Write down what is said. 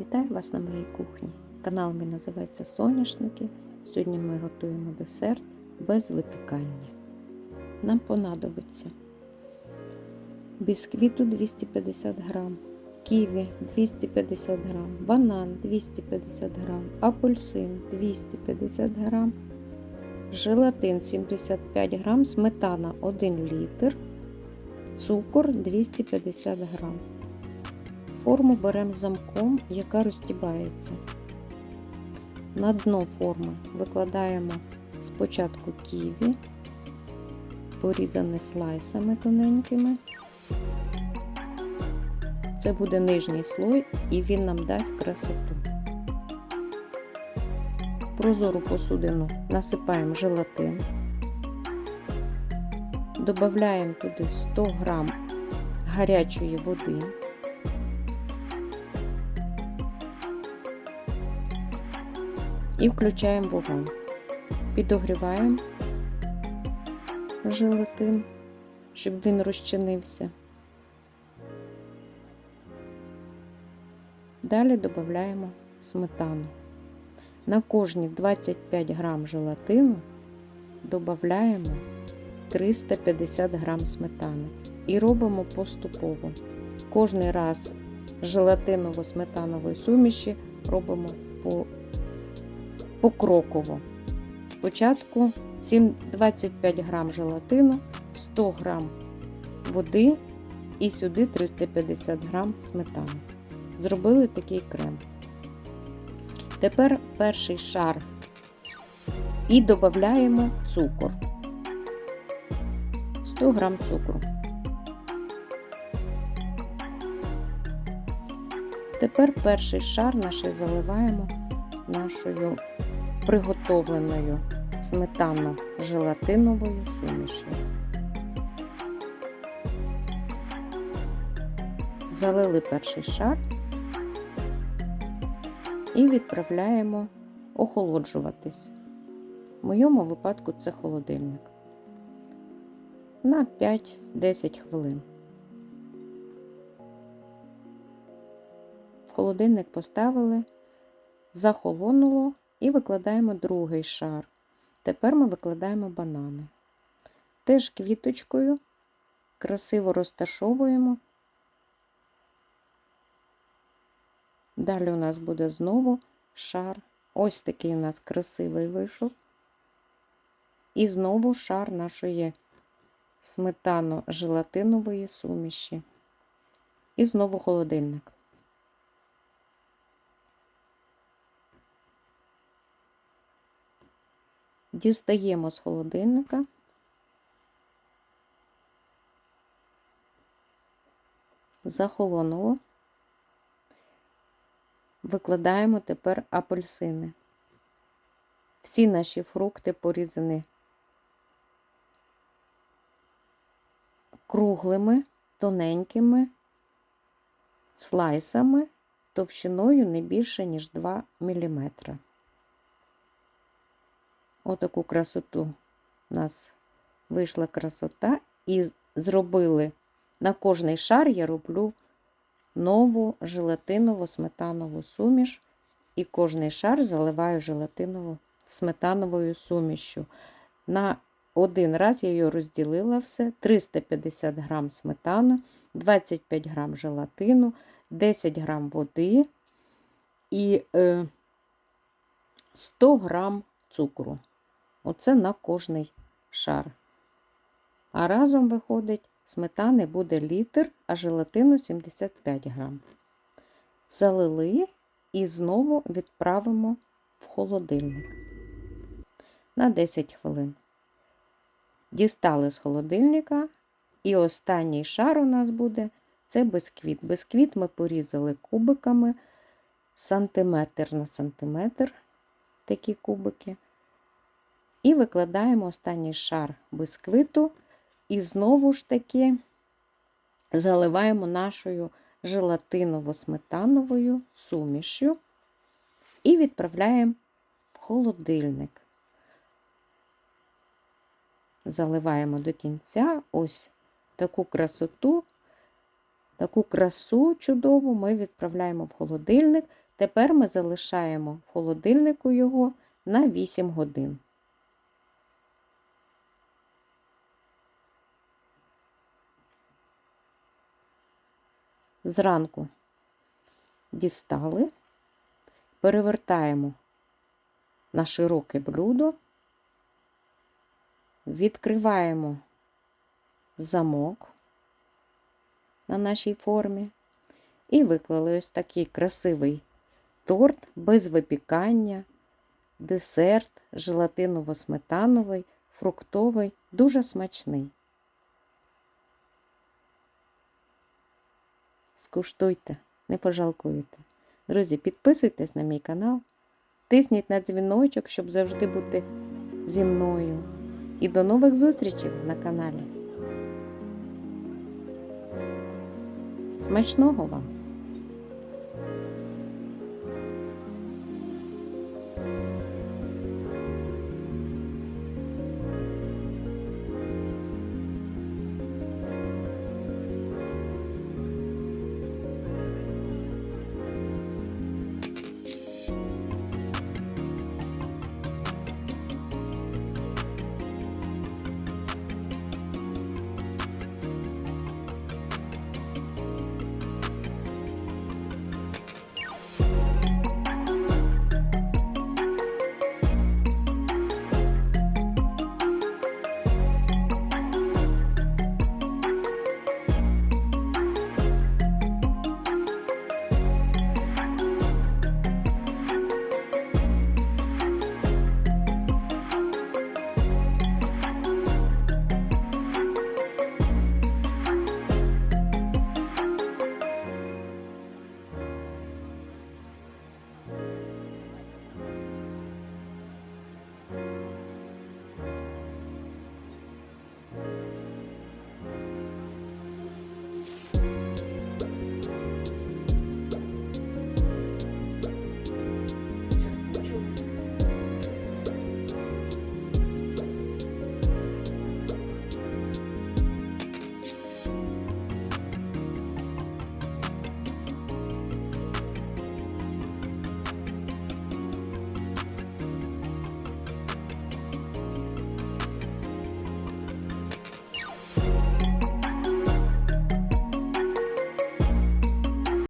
Вітаю вас на моїй кухні. Канал мій називається Соняшники. Сьогодні ми готуємо десерт без випікання. Нам понадобиться бісквіту 250 грам, ківі 250 грам, банан 250 грам, апельсин 250 грам, желатин 75 грам, сметана 1 літр, цукор 250 грам. Форму беремо замком, яка розтібається. На дно форми викладаємо спочатку ківі, порізане слайсами тоненькими. Це буде нижній слой і він нам дасть красоту. В прозору посудину насипаємо желатин, додаємо туди 100 г гарячої води. І включаємо вогонь. Підогріваємо желатин, щоб він розчинився. Далі додаємо сметану. На кожні 25 грам желатину додаємо 350 грам сметани і робимо поступово. Кожний раз желатиново-сметанової суміші робимо по покроково. Спочатку 25 грам желатину, 100 грам води і сюди 350 грам сметани. Зробили такий крем. Тепер перший шар і додаємо цукор. 100 грам цукру. Тепер перший шар наш заливаємо нашою приготовленою сметано-желатиновою сумішю. Залили перший шар і відправляємо охолоджуватись. В моєму випадку це холодильник на 5-10 хвилин. В холодильник поставили, захолонуло і викладаємо другий шар. Тепер ми викладаємо банани. Теж квіточкою красиво розташовуємо. Далі у нас буде знову шар. Ось такий у нас красивий вийшов. І знову шар нашої сметано-желатинової суміші. І знову холодильник. Дістаємо з холодильника. Захолонуло. Викладаємо тепер апельсини. Всі наші фрукти порізані круглими, тоненькими слайсами товщиною не більше, ніж 2 мм. Отаку красоту у нас вийшла красота, і зробили на кожний шар я роблю нову желатинову сметанову суміш, і кожний шар заливаю желатиново сметановою сумішю. На один раз я її розділила все: 350 грам сметани, 25 грам желатину, 10 грам води і 100 грам цукру. Оце на кожний шар. А разом виходить, сметани буде літр, а желатину 75 грам. Залили і знову відправимо в холодильник на 10 хвилин. Дістали з холодильника, і останній шар у нас буде це бисквіт. Бисквіт ми порізали кубиками сантиметр на сантиметр, такі кубики. І викладаємо останній шар бисквиту, і знову ж таки заливаємо нашою желатиново-сметановою сумішю і відправляємо в холодильник. Заливаємо до кінця ось таку красоту Таку красу чудову ми відправляємо в холодильник. Тепер ми залишаємо в холодильнику його на 8 годин. Зранку дістали, перевертаємо на широке блюдо, відкриваємо замок на нашій формі. І виклали ось такий красивий торт без випікання, десерт желатиново-сметановий, фруктовий, дуже смачний. Скуштуйте, не пожалкуєте. Друзі, підписуйтесь на мій канал, тисніть на дзвіночок, щоб завжди бути зі мною. І до нових зустрічей на каналі. Смачного вам!